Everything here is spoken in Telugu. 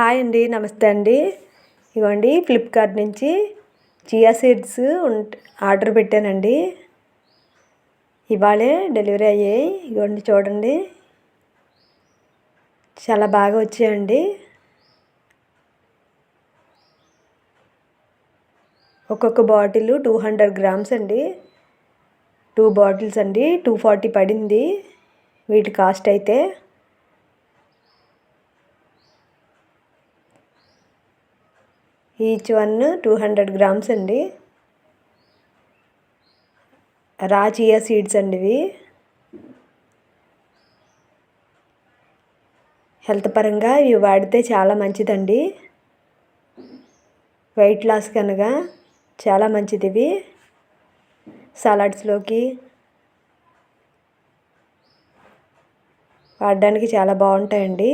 హాయ్ అండి నమస్తే అండి. ఇగోండి ఫ్లిప్కార్ట్ నుంచి చియా సీడ్స్ ఆర్డర్ పెట్టానండి. ఇవాళే డెలివరీ అయ్యాయి. ఇగోండి చూడండి. చాలా బాగా వచ్చాయండి. ఒక్కొక్క బాటిల్ టూ హండ్రెడ్ గ్రామ్స్ అండి. టూ బాటిల్స్ అండి. టూ ఫార్టీ పడింది. వీటి కాస్ట్ అయితే. Each one two hundred grams అండి. రా చియా సీడ్స్ అండి ఇవి. హెల్త్ పరంగా ఇవి వాడితే చాలా మంచిదండి. వెయిట్ లాస్ కనుక చాలా మంచిది ఇవి. సలాడ్స్లోకి వాడడానికి చాలా బాగుంటాయండి.